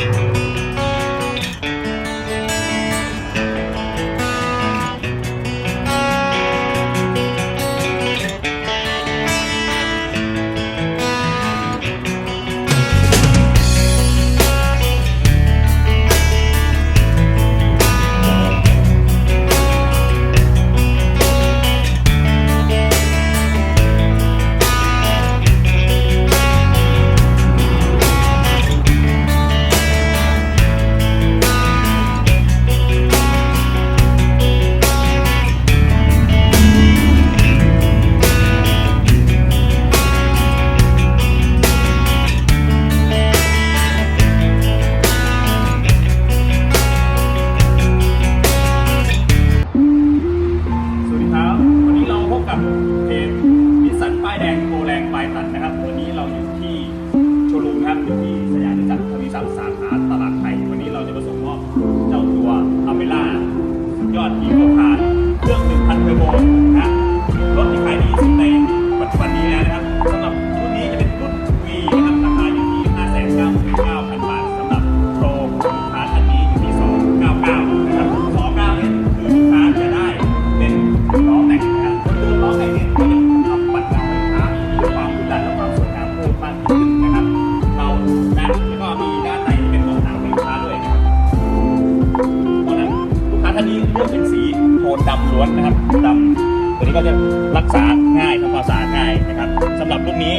ส โทนดำล้วนนะครับดำตัวนี้ก็จะรักษาง่ายทำความสะอาดง่ายนะครับสำหรับรุ่นนี้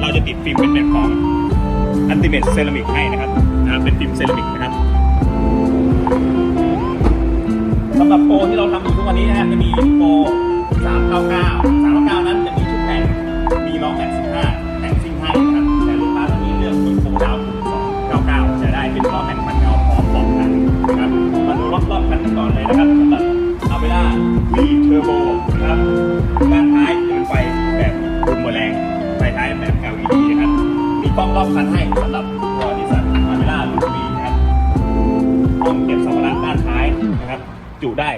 เราจะติดฟิล์มเป็นแบบของอันติเมตเซรามิกให้นะครับนะเป็นฟิล์มเซรามิกนะครับสำหรับโปรที่เราทำอยู่ทุกวันนี้นะฮะจะมีโปร399 399 นั้นจะมีชุดแต่งมีล้อแม็กซ์15แต่งซิ่งให้นะครับแต่ลูกค้าท่านนี้เลือกเป็นโปรดาว299 จะได้เป็นล้อแม็กซ์มันเงาพร้อมบอกหนังนะครับมาดูรอรอบๆกันก่อนเลยนะครับสำหรับาเวล่า V Turbo นะครับด้านท้ายจะเป็นไฟแบบบุมเมอแรงไฟท้ายแบบ LED นะครับ มีกล้องรอบคันให้สำหรับตัวนิสสันอาเวล่ารุ่น V นะครับห้องเก็บสัมภาระด้านท้ายนะครับ จุได้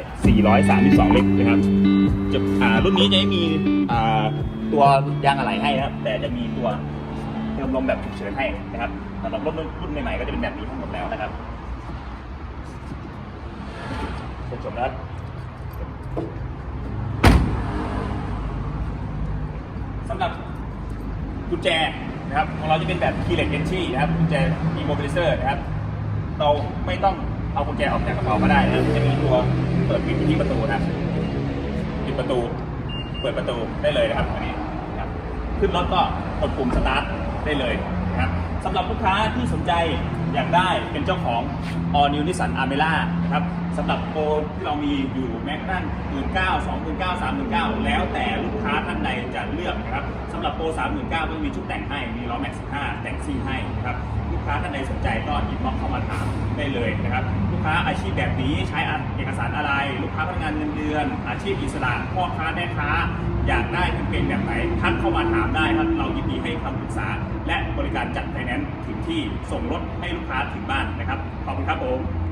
432 ลิตรนะครับจะรุ่นนี้จะไม่มีตัวยางอะไหล่ให้นะครับ แต่จะมีตัวเติมลมแบบฉุกเฉินให้นะครับสำหรับรุ่นรุ่นใหม่ๆก็จะเป็นแบบนี้ทั้งหมดแล้วนะครับคุณ สำหรับกุญแจนะครับของเราจะเป็นแบบ keyless entry นะครับกุญแจ immobilizer นะครับ เราไม่ต้องเอากุญแจออกจากกระเป๋าก็ได้นะครับจะมีตัวเปิดปิดที่ประตูนะครับปิดประตู เปิดประตูได้เลยนะครับอันนี้นะครับขึ้นรถก็กดปุ่มสตาร์ทได้เลยนะครับสำหรับลูกค้าที่สนใจ อยากได้เป็นเจ้าของ All New Nissan Armera นะครับสำหรับโปรที่เรามีอยู่แม้กระทั่งหมื่นเก้าสองหมื่นเก้าสามหมื่นเก้าแล้วแต่ลูกค้าท่านใดจะเลือกนะครับสำหรับโปรสามหมื่นเก้าก็มีชุดแต่งให้มีล้อแม็กซ์ห้าแต่งซิ่ให้นะครับลูกค้าท่านใดสนใจก็หยิบม็อกเข้ามาถามได้เลยนะครับลูกค้าอาชีพแบบนี้ใช้เอกสารอะไร ลูกค้าพนักงานเงินเดือน อาชีพอิสระพ่อค้าแม่ค้า อยากได้เป็นแบบไหนทักเข้ามาถามได้ครับเรายินดีให้คำปรึกษา การจัดไฟแนนซ์ถึงที่ส่งรถให้ลูกค้าถึงบ้านนะครับ ขอบคุณครับผม